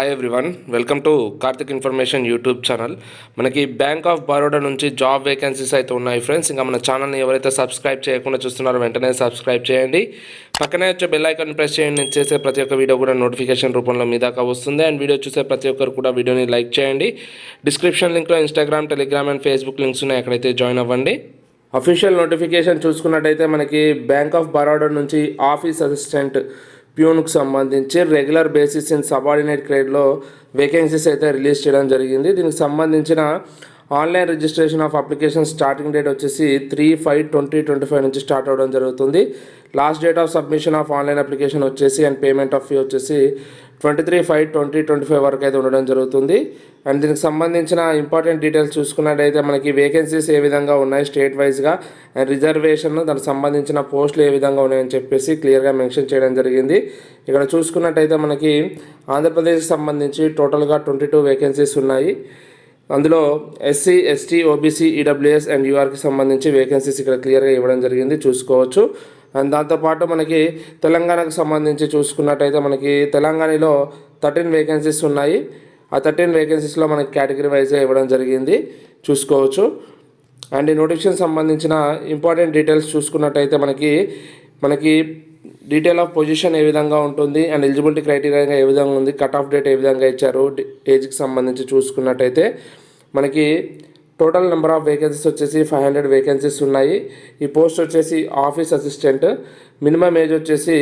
Hi everyone welcome to Karthik information YouTube channel మనకి bank of Baroda నుంచి job vacancies అయితే ఉన్నాయి ఫ్రెండ్స్ ఇంకా మన ఛానల్ని ఎవరైతే సబ్స్క్రైబ్ చేయకుండా చూస్తున్నారో వెంటనే సబ్స్క్రైబ్ చేయండి. పక్కనే వచ్చే బెల్ ఐకాన్ ప్రెస్ చేయండి. నేను చేసే ప్రతి ఒక్క వీడియో కూడా నోటిఫికేషన్ రూపంలో మీ దాకా వస్తుంది. అండ్ వీడియో చూసే ప్రతి ఒక్కరు కూడా వీడియోని లైక్ చేయండి. Description లింక్లో Instagram Telegram and Facebook links ఉన్నాయి. అక్కడైతే జాయిన్ అవ్వండి. అఫీషియల్ నోటిఫికేషన్ చూసుకున్నట్టయితే మనకి బ్యాంక్ ఆఫ్ బరోడా నుంచి ఆఫీస్ అసిస్టెంట్ ప్యూన్కు సంబంధించి రెగ్యులర్ బేసిస్ ఇన్ సబార్డినేట్ గ్రేడ్లో వేకెన్సీస్ అయితే రిలీజ్ చేయడం జరిగింది. దీనికి సంబంధించిన online registration of application starting date వచ్చేసి three five twenty twenty five నుంచి స్టార్ట్ అవ్వడం జరుగుతుంది. Last date of submission of online application వచ్చేసి అండ్ పేమెంట్ ఆఫ్ ఫీ వచ్చేసి twenty three five twenty twenty five వరకు అయితే ఉండడం జరుగుతుంది. అండ్ దీనికి సంబంధించిన ఇంపార్టెంట్ డీటెయిల్స్ చూసుకున్నట్టయితే మనకి వేకెన్సీస్ ఏ విధంగా ఉన్నాయి స్టేట్ వైజ్గా అండ్ రిజర్వేషన్ దానికి సంబంధించిన పోస్టులు ఏ విధంగా ఉన్నాయని చెప్పేసి క్లియర్గా మెన్షన్ చేయడం జరిగింది. ఇక్కడ చూసుకున్నట్టయితే మనకి ఆంధ్రప్రదేశ్కి సంబంధించి టోటల్గా ట్వంటీ టూ వేకెన్సీస్ ఉన్నాయి. అందులో SC ST OBC EWS and యూఆర్కి సంబంధించి వేకెన్సీస్ ఇక్కడ క్లియర్గా ఇవ్వడం జరిగింది. చూసుకోవచ్చు. దాంతోపాటు మనకి తెలంగాణకు సంబంధించి చూసుకున్నట్టయితే మనకి తెలంగాణలో థర్టీన్ వేకెన్సీస్ ఉన్నాయి. ఆ థర్టీన్ వేకెన్సీస్లో మనకి కేటగిరీ వైజ్గా ఇవ్వడం జరిగింది. చూసుకోవచ్చు. అండ్ ఈ నోటిఫికేషన్ సంబంధించిన ఇంపార్టెంట్ డీటెయిల్స్ చూసుకున్నట్టయితే మనకి మనకి డీటెయిల్ ఆఫ్ పొజిషన్ ఏ విధంగా ఉంటుంది అండ్ ఎలిజిబిలిటీ క్రైటీరియా ఏ విధంగా ఉంది కట్ ఆఫ్ డేట్ ఏ విధంగా ఇచ్చారు ఏజ్కి సంబంధించి చూసుకున్నట్టయితే మనకి టోటల్ నెంబర్ ఆఫ్ వేకెన్సీస్ వచ్చేసి ఫైవ్ హండ్రెడ్ వేకెన్సీస్ ఉన్నాయి. ఈ పోస్ట్ వచ్చేసి ఆఫీస్ అసిస్టెంట్ మినిమం ఏజ్ వచ్చేసి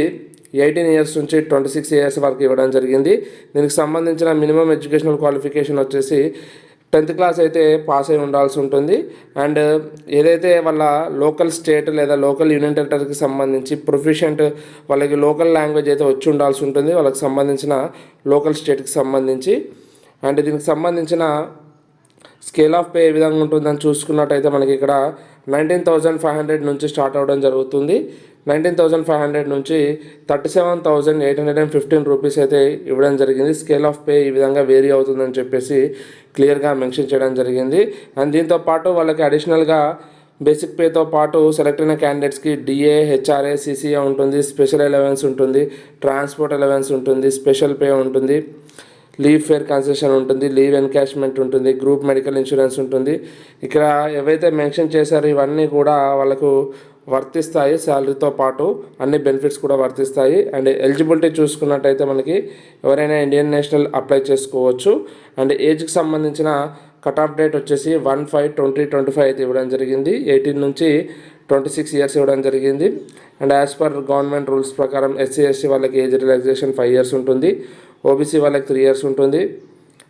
ఎయిటీన్ ఇయర్స్ నుంచి ట్వంటీ సిక్స్ ఇయర్స్ వరకు ఇవ్వడం జరిగింది. దీనికి సంబంధించిన మినిమం ఎడ్యుకేషనల్ క్వాలిఫికేషన్ వచ్చేసి టెన్త్ క్లాస్ అయితే పాస్ అయి ఉండాల్సి ఉంటుంది. అండ్ ఏదైతే వాళ్ళ లోకల్ స్టేట్ లేదా లోకల్ యూనియన్ టెరిటరీకి సంబంధించి ప్రొఫిషియంట్ వాళ్ళకి లోకల్ లాంగ్వేజ్ అయితే వచ్చి ఉండాల్సి ఉంటుంది. వాళ్ళకి సంబంధించిన లోకల్ స్టేట్కి సంబంధించి. అండ్ దీనికి సంబంధించిన స్కేల్ ఆఫ్ పే ఏ విధంగా ఉంటుందని చూసుకున్నట్టయితే మనకి ఇక్కడ నైన్టీన్ థౌజండ్ ఫైవ్ హండ్రెడ్ నుంచి స్టార్ట్ అవ్వడం జరుగుతుంది. నైన్టీన్ థౌజండ్ ఫైవ్ హండ్రెడ్ నుంచి thirty seven thousand eight hundred and fifteen rupees అయితే ఇవ్వడం జరిగింది. స్కేల్ ఆఫ్ పే ఈ విధంగా వేరీ అవుతుందని చెప్పేసి క్లియర్గా మెన్షన్ చేయడం జరిగింది. అండ్ దీంతో పాటు వాళ్ళకి అడిషనల్గా బేసిక్ పేతో పాటు సెలెక్ట్ అయిన క్యాండిడేట్స్కి డిఏ హెచ్ఆర్ఏ సిసిఏ ఉంటుంది. స్పెషల్ అలవెన్స్ ఉంటుంది. ట్రాన్స్పోర్ట్ అలవెన్స్ ఉంటుంది. స్పెషల్ పే ఉంటుంది. లీవ్ ఫేర్ కన్సెషన్ ఉంటుంది లీవ్ ఎన్కాష్మెంట్ ఉంటుంది గ్రూప్ మెడికల్ ఇన్సూరెన్స్ ఉంటుంది. ఇక్కడ ఏవైతే మెన్షన్ చేశారో ఇవన్నీ కూడా వాళ్ళకు వర్తిస్తాయి శాలరీతో పాటు అన్ని బెనిఫిట్స్ కూడా వర్తిస్తాయి. అండ్ ఎలిజిబిలిటీ చూసుకున్నట్టయితే మనకి ఎవరైనా ఇండియన్ నేషనల్ అప్లై చేసుకోవచ్చు. అండ్ ఏజ్కి సంబంధించిన కట్ ఆఫ్ డేట్ వచ్చేసి one five twenty twenty five అయితే ఇవ్వడం జరిగింది. ఎయిటీన్ నుంచి ట్వంటీ సిక్స్ ఇయర్స్ ఇవ్వడం జరిగింది. And as per government rules ప్రకారం ఎస్సీ ఎస్సీ వాళ్ళకి ఏజ్ రిలాక్సేషన్ ఫైవ్ ఇయర్స్ ఉంటుంది. ఓబీసీ వాళ్ళకి త్రీ ఇయర్స్ ఉంటుంది.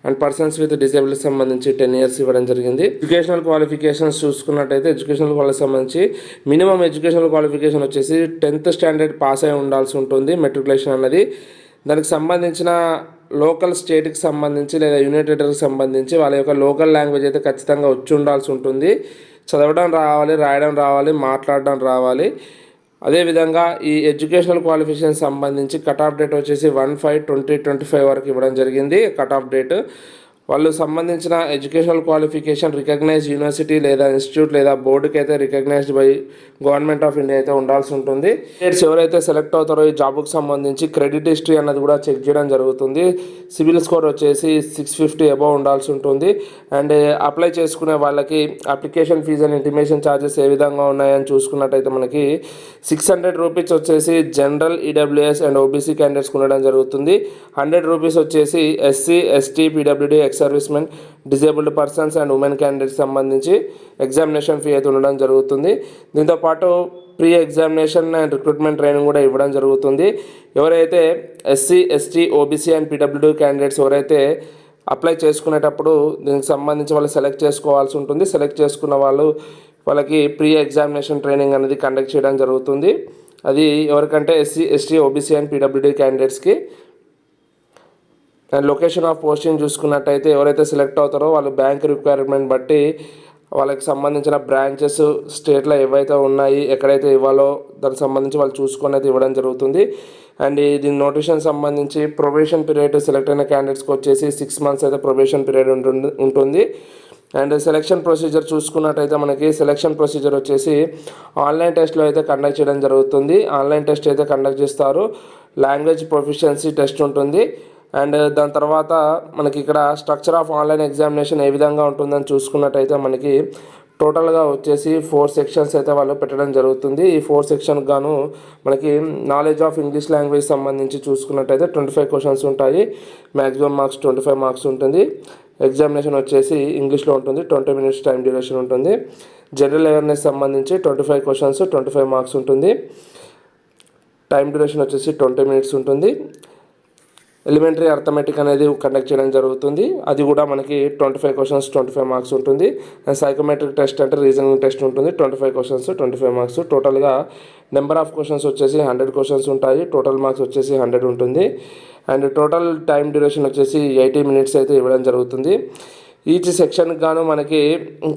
అండ్ పర్సన్స్ విత్ డిసేబిలిటీ సంబంధించి టెన్ ఇయర్స్ ఇవ్వడం జరిగింది. ఎడ్యుకేషనల్ క్వాలిఫికేషన్స్ చూసుకున్నట్టయితే ఎడ్యుకేషనల్ క్వాలిఫికేషన్ సంబంధించి మినిమం ఎడ్యుకేషనల్ క్వాలిఫికేషన్ వచ్చేసి టెన్త్ స్టాండర్డ్ పాస్ అయి ఉండాల్సి ఉంటుంది మెట్రికులేషన్ అన్నది. దానికి సంబంధించిన లోకల్ స్టేట్కి సంబంధించి లేదా యునైటెడ్కి సంబంధించి వాళ్ళ యొక్క లోకల్ లాంగ్వేజ్ అయితే ఖచ్చితంగా వచ్చి ఉండాల్సి ఉంటుంది. చదవడం రావాలి రాయడం రావాలి మాట్లాడడం రావాలి. అదేవిధంగా ఈ ఎడ్యుకేషనల్ క్వాలిఫికేషన్ సంబంధించి కట్ ఆఫ్ డేట్ వచ్చేసి one five twenty twenty five వరకు ఇవ్వడం జరిగింది. కట్ ఆఫ్ డేట్ వాళ్ళు సంబంధించిన ఎడ్యుకేషనల్ క్వాలిఫికేషన్ రికగ్నైజ్ యూనివర్సిటీ లేదా ఇన్స్టిట్యూట్ లేదా బోర్డుకి అయితే recognised by government of India అయితే ఉండాల్సి ఉంటుంది. స్టేట్స్ ఎవరైతే సెలెక్ట్ అవుతారో ఈ జాబ్కి సంబంధించి క్రెడిట్ హిస్టరీ అన్నది కూడా చెక్ చేయడం జరుగుతుంది. సివిల్ స్కోర్ వచ్చేసి సిక్స్ ఫిఫ్టీ అబౌవ్ ఉండాల్సి ఉంటుంది. అండ్ అప్లై చేసుకునే వాళ్ళకి application fee and intimation charges ఏ విధంగా ఉన్నాయని చూసుకున్నట్టయితే మనకి సిక్స్ హండ్రెడ్ రూపీస్ వచ్చేసి జనరల్ ఈడబ్ల్యూఎస్ అండ్ ఓబీసీ క్యాండిడేట్స్కి ఉండడం జరుగుతుంది. హండ్రెడ్ రూపీస్ వచ్చేసి SC ST PWD ex service men disabled persons and women candidates సంబంధించి ఎగ్జామినేషన్ ఫీ అయితే ఉండడం జరుగుతుంది. దీంతోపాటు pre examination and recruitment training కూడా ఇవ్వడం జరుగుతుంది. ఎవరైతే SC ST OBC and PWD candidates ఎవరైతే అప్లై చేసుకునేటప్పుడు దీనికి సంబంధించి వాళ్ళు సెలెక్ట్ చేసుకోవాల్సి ఉంటుంది. సెలెక్ట్ చేసుకున్న వాళ్ళు వాళ్ళకి ప్రీ ఎగ్జామినేషన్ ట్రైనింగ్ అనేది కండక్ట్ చేయడం జరుగుతుంది. అది ఎవరికంటే SC ST OBC and PWD క్యాండిడేట్స్కి అండ్ లొకేషన్ ఆఫ్ పోస్టింగ్ చూసుకున్నట్టయితే ఎవరైతే సెలెక్ట్ అవుతారో వాళ్ళు బ్యాంక్ రిక్వైర్మెంట్ బట్టి వాళ్ళకి సంబంధించిన బ్రాంచెస్ స్టేట్లో ఏవైతే ఉన్నాయి ఎక్కడైతే ఇవ్వాలో దానికి సంబంధించి వాళ్ళు చూసుకొని అయితే ఇవ్వడం జరుగుతుంది. అండ్ ఇది నోటిఫికేషన్ సంబంధించి ప్రొబేషన్ పీరియడ్ సెలెక్ట్ అయిన క్యాండిడేట్స్కి వచ్చేసి సిక్స్ మంత్స్ అయితే ప్రొబేషన్ పీరియడ్ ఉంటుంది ఉంటుంది. అండ్ సెలక్షన్ ప్రొసీజర్ చూసుకున్నట్టయితే మనకి సెలక్షన్ ప్రొసీజర్ వచ్చేసి ఆన్లైన్ టెస్ట్లో అయితే కండక్ట్ చేయడం జరుగుతుంది. ఆన్లైన్ టెస్ట్ అయితే కండక్ట్ చేస్తారు. లాంగ్వేజ్ ప్రొఫిషియన్సీ టెస్ట్ ఉంటుంది. అండ్ దాని తర్వాత మనకి ఇక్కడ స్ట్రక్చర్ ఆఫ్ ఆన్లైన్ ఎగ్జామినేషన్ ఏ విధంగా ఉంటుందని చూసుకున్నట్టయితే మనకి టోటల్గా వచ్చేసి ఫోర్ సెక్షన్స్ అయితే వాళ్ళు పెట్టడం జరుగుతుంది. ఈ ఫోర్ సెక్షన్ గాను మనకి నాలెడ్జ్ ఆఫ్ ఇంగ్లీష్ లాంగ్వేజ్ సంబంధించి చూసుకున్నట్టయితే ట్వంటీ ఫైవ్ క్వశ్చన్స్ ఉంటాయి. Maximum marks twenty five marks ఉంటుంది. ఎగ్జామినేషన్ వచ్చేసి ఇంగ్లీష్లో ఉంటుంది. ట్వంటీ మినిట్స్ టైం డ్యూరేషన్ ఉంటుంది. జనరల్ అవేర్నెస్ సంబంధించి twenty five questions twenty five marks ఉంటుంది. టైం డ్యూరేషన్ వచ్చేసి ట్వంటీ మినిట్స్ ఉంటుంది. ఎలిమెంటరీ అర్థమెటిక్ అనేది కండక్ట్ చేయడం జరుగుతుంది. అది కూడా మనకి twenty five questions twenty five marks ఉంటుంది సైకోమెట్రిక్ టెస్ట్ అంటే రీజనింగ్ టెస్ట్ ఉంటుంది. Twenty five questions twenty five marks టోటల్గా నెంబర్ ఆఫ్ క్వశ్చన్స్ వచ్చేసి హండ్రెడ్ క్వశ్చన్స్ ఉంటాయి. టోటల్ మార్క్స్ వచ్చేసి హండ్రెడ్ ఉంటుంది. అండ్ టోటల్ టైం డ్యూరేషన్ వచ్చేసి ఎయిటీ మినిట్స్ అయితే ఇవ్వడం జరుగుతుంది. ఈచ్ సెక్షన్కి గాను మనకి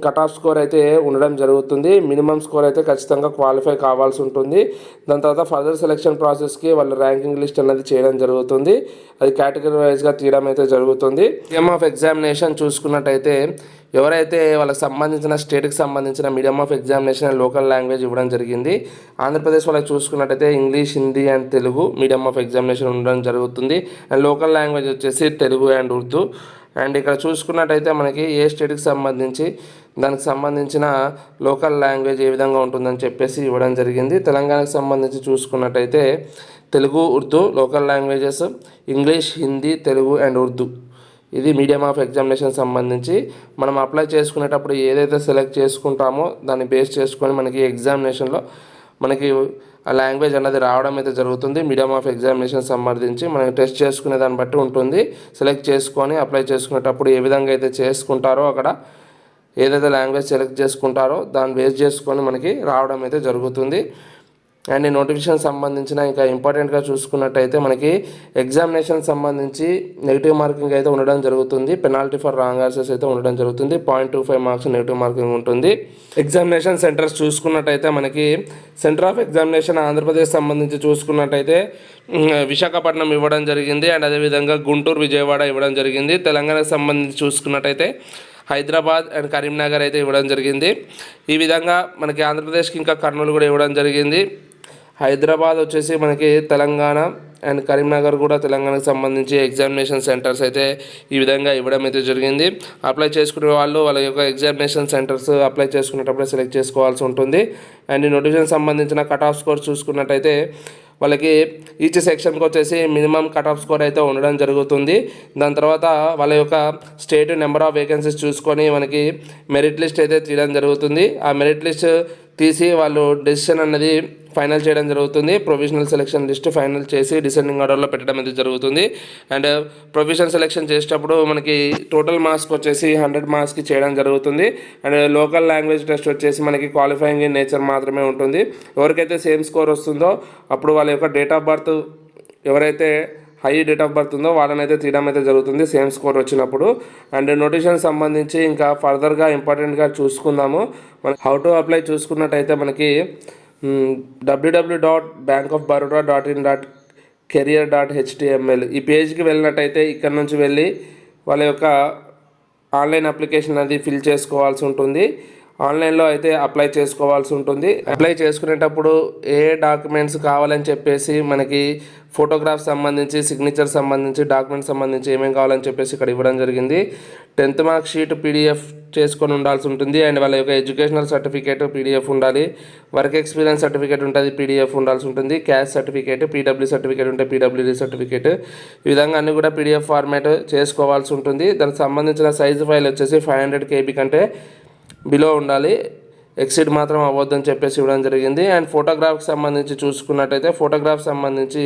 కట్ ఆఫ్ స్కోర్ అయితే ఉండడం జరుగుతుంది. మినిమం స్కోర్ అయితే ఖచ్చితంగా క్వాలిఫై కావాల్సి ఉంటుంది. దాని తర్వాత ఫర్దర్ సెలెక్షన్ ప్రాసెస్కి వాళ్ళ ర్యాంకింగ్ లిస్ట్ అనేది చేయడం జరుగుతుంది. అది కేటగిరీ వైజ్గా తీయడం అయితే జరుగుతుంది. మీడియం ఆఫ్ ఎగ్జామినేషన్ చూసుకున్నట్టయితే ఎవరైతే వాళ్ళకి సంబంధించిన స్టేట్కి సంబంధించిన medium of examination local language ఇవ్వడం జరిగింది. ఆంధ్రప్రదేశ్ వాళ్ళకి చూసుకున్నట్టయితే English Hindi and Telugu medium of examination ఉండడం జరుగుతుంది. అండ్ లోకల్ లాంగ్వేజ్ వచ్చేసి తెలుగు అండ్ ఉర్దూ. అండ్ ఇక్కడ చూసుకున్నట్టయితే మనకి ఏ స్టేట్కి సంబంధించి దానికి సంబంధించిన లోకల్ లాంగ్వేజ్ ఏ విధంగా ఉంటుందని చెప్పేసి ఇవ్వడం జరిగింది. తెలంగాణకు సంబంధించి చూసుకున్నట్టయితే Telugu Urdu local languages English Hindi Telugu and Urdu ఇది మీడియం ఆఫ్ ఎగ్జామినేషన్ సంబంధించి మనం అప్లై చేసుకునేటప్పుడు ఏదైతే సెలెక్ట్ చేసుకుంటామో దాన్ని బేస్ చేసుకొని మనకి ఎగ్జామినేషన్లో మనకి లాంగ్వేజ్ అన్నది రావడం అయితే జరుగుతుంది. మీడియం ఆఫ్ ఎగ్జామినేషన్ సంబంధించి మనం టెస్ట్ చేసుకునే దాన్ని బట్టి ఉంటుంది. సెలెక్ట్ చేసుకొని అప్లై చేసుకునేటప్పుడు ఏ విధంగా అయితే చేసుకుంటారో అక్కడ ఏదైతే లాంగ్వేజ్ సెలెక్ట్ చేసుకుంటారో దాన్ని బేస్ చేసుకొని మనకి రావడం అయితే జరుగుతుంది. అండ్ ఈ నోటిఫికేషన్ సంబంధించిన ఇంకా ఇంపార్టెంట్గా చూసుకున్నట్టయితే మనకి ఎగ్జామినేషన్ సంబంధించి నెగిటివ్ మార్కింగ్ అయితే ఉండడం జరుగుతుంది. పెనాల్టీ ఫర్ రాంగ్ ఆన్సర్స్ అయితే ఉండడం జరుగుతుంది. Point two five marks negative marking ఉంటుంది. ఎగ్జామినేషన్ సెంటర్స్ చూసుకున్నట్టయితే మనకి సెంటర్ ఆఫ్ ఎగ్జామినేషన్ ఆంధ్రప్రదేశ్ సంబంధించి చూసుకున్నట్టయితే విశాఖపట్నం ఇవ్వడం జరిగింది. అండ్ అదేవిధంగా గుంటూరు విజయవాడ ఇవ్వడం జరిగింది. తెలంగాణకు సంబంధించి చూసుకున్నట్టయితే హైదరాబాద్ అండ్ కరీంనగర్ అయితే ఇవ్వడం జరిగింది. ఈ విధంగా మనకి ఆంధ్రప్రదేశ్కి ఇంకా కర్నూలు కూడా ఇవ్వడం జరిగింది. హైదరాబాద్ వచ్చేసి మనకి తెలంగాణ అండ్ కరీంనగర్ కూడా తెలంగాణకు సంబంధించి ఎగ్జామినేషన్ సెంటర్స్ అయితే ఈ విధంగా ఇవ్వడం అయితే జరిగింది. అప్లై చేసుకునే వాళ్ళు వాళ్ళ యొక్క ఎగ్జామినేషన్ సెంటర్స్ అప్లై చేసుకునేటప్పుడే సెలెక్ట్ చేసుకోవాల్సి ఉంటుంది. అండ్ ఈ నోటిఫికేషన్ సంబంధించిన కట్ ఆఫ్ స్కోర్ చూసుకున్నట్టయితే వాళ్ళకి ఈచ్ సెక్షన్కి వచ్చేసి మినిమం కట్ ఆఫ్ స్కోర్ అయితే ఉండడం జరుగుతుంది. దాని తర్వాత వాళ్ళ యొక్క స్టేట్ నెంబర్ ఆఫ్ వేకెన్సీస్ చూసుకొని మనకి మెరిట్ లిస్ట్ అయితే తీయడం జరుగుతుంది. ఆ మెరిట్ లిస్ట్ తీసి వాళ్ళు డెసిషన్ అన్నది ఫైనల్ చేయడం జరుగుతుంది. ప్రొవిజనల్ సెలెక్షన్ లిస్ట్ ఫైనల్ చేసి డిసెండింగ్ ఆర్డర్లో పెట్టడం అయితే జరుగుతుంది. అండ్ ప్రొవిజనల్ సెలెక్షన్ చేసేటప్పుడు మనకి టోటల్ మార్క్స్ వచ్చేసి హండ్రెడ్ మార్క్స్కి చేయడం జరుగుతుంది. అండ్ లోకల్ లాంగ్వేజ్ టెస్ట్ వచ్చేసి మనకి క్వాలిఫైయింగ్ ఇన్ నేచర్ మాత్రమే ఉంటుంది. ఎవరికైతే సేమ్ స్కోర్ వస్తుందో అప్పుడు వాళ్ళ యొక్క డేట్ ఆఫ్ బర్త్ ఎవరైతే హై డేట్ ఆఫ్ బర్త్ ఉందో వాళ్ళని అయితే తీయడం అయితే జరుగుతుంది సేమ్ స్కోర్ వచ్చినప్పుడు. అండ్ నోటిఫికేషన్ సంబంధించి ఇంకా ఫర్దర్గా ఇంపార్టెంట్గా చూసుకుందాము. మన హౌ టు అప్లై చూసుకున్నట్టయితే మనకి WWW dot bank of Baroda dot in dot career dot HTML ఈ పేజ్కి వెళ్ళినట్టయితే ఇక్కడ నుంచి వెళ్ళి వాళ్ళ యొక్క ఆన్లైన్ అప్లికేషన్ అది ఫిల్ చేసుకోవాల్సి ఉంటుంది. ఆన్లైన్లో అయితే అప్లై చేసుకోవాల్సి ఉంటుంది. అప్లై చేసుకునేటప్పుడు ఏ డాక్యుమెంట్స్ కావాలని చెప్పేసి మనకి ఫోటోగ్రాఫ్ సంబంధించి సిగ్నేచర్ సంబంధించి డాక్యుమెంట్స్ సంబంధించి ఏమేమి కావాలని చెప్పేసి ఇక్కడ ఇవ్వడం జరిగింది. టెన్త్ మార్క్ షీట్ పీడిఎఫ్ చేసుకొని ఉండాల్సి ఉంటుంది. అండ్ వాళ్ళ యొక్క ఎడ్యుకేషనల్ సర్టిఫికేట్ పీడిఎఫ్ ఉండాలి. వర్క్ ఎక్స్పీరియన్స్ సర్టిఫికేట్ ఉంటుంది పీడిఎఫ్ ఉండాల్సి ఉంటుంది. క్యాష్ సర్టిఫికేట్ పీడబ్ల్యూ సర్టిఫికేట్ ఉంటే పీడబ్ల్యూడీ సర్టిఫికేట్. ఈ విధంగా అన్ని కూడా పీడిఎఫ్ ఫార్మాట్ చేసుకోవాల్సి ఉంటుంది. దానికి సంబంధించిన సైజు ఫైల్ వచ్చేసి ఫైవ్ హండ్రెడ్ కేబీ కంటే బిలో ఉండాలి. ఎక్సిడ్ మాత్రం అవ్వద్దని చెప్పేసి ఇవ్వడం జరిగింది. అండ్ ఫోటోగ్రాఫ్కి సంబంధించి చూసుకున్నట్టయితే ఫోటోగ్రాఫ్ సంబంధించి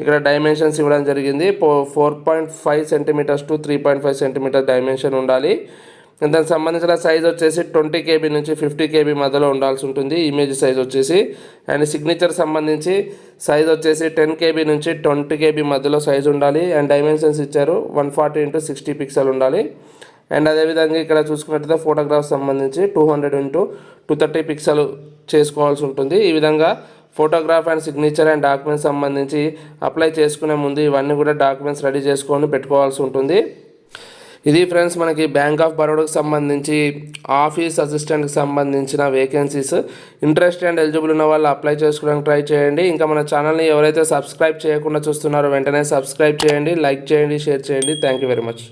ఇక్కడ డైమెన్షన్స్ ఇవ్వడం జరిగింది. Four point five centimetres to three point five centimetre dimension ఉండాలి. దానికి సంబంధించిన సైజ్ వచ్చేసి ట్వంటీ కేబీ నుంచి ఫిఫ్టీ కేబీ మధ్యలో ఉండాల్సి ఉంటుంది. ఇమేజ్ సైజ్ వచ్చేసి. అండ్ సిగ్నేచర్ సంబంధించి సైజ్ వచ్చేసి టెన్ కేబీ నుంచి ట్వంటీ కేబీ మధ్యలో సైజ్ ఉండాలి. అండ్ డైమెన్షన్స్ ఇచ్చారు. One forty into sixty pixel ఉండాలి. అండ్ అదేవిధంగా ఇక్కడ చూసుకున్నట్టయితే ఫోటోగ్రాఫ్ సంబంధించి two hundred into two thirty pixel చేసుకోవాల్సి ఉంటుంది. ఈ విధంగా photograph and signature and documents సంబంధించి అప్లై చేసుకునే ముందు ఇవన్నీ కూడా డాక్యుమెంట్స్ రెడీ చేసుకొని పెట్టుకోవాల్సి ఉంటుంది. ఇది ఫ్రెండ్స్ మనకి బ్యాంక్ ఆఫ్ బరోడాకి సంబంధించి ఆఫీస్ అసిస్టెంట్కి సంబంధించిన వేకెన్సీస్ ఇంట్రెస్ట్ అండ్ ఎలిజిబుల్ ఉన్న వాళ్ళు అప్లై చేసుకోవడానికి ట్రై చేయండి. ఇంకా మన ఛానల్ని ఎవరైతే సబ్స్క్రైబ్ చేయకుండా చూస్తున్నారో వెంటనే సబ్స్క్రైబ్ చేయండి లైక్ చేయండి షేర్ చేయండి. Thank you very much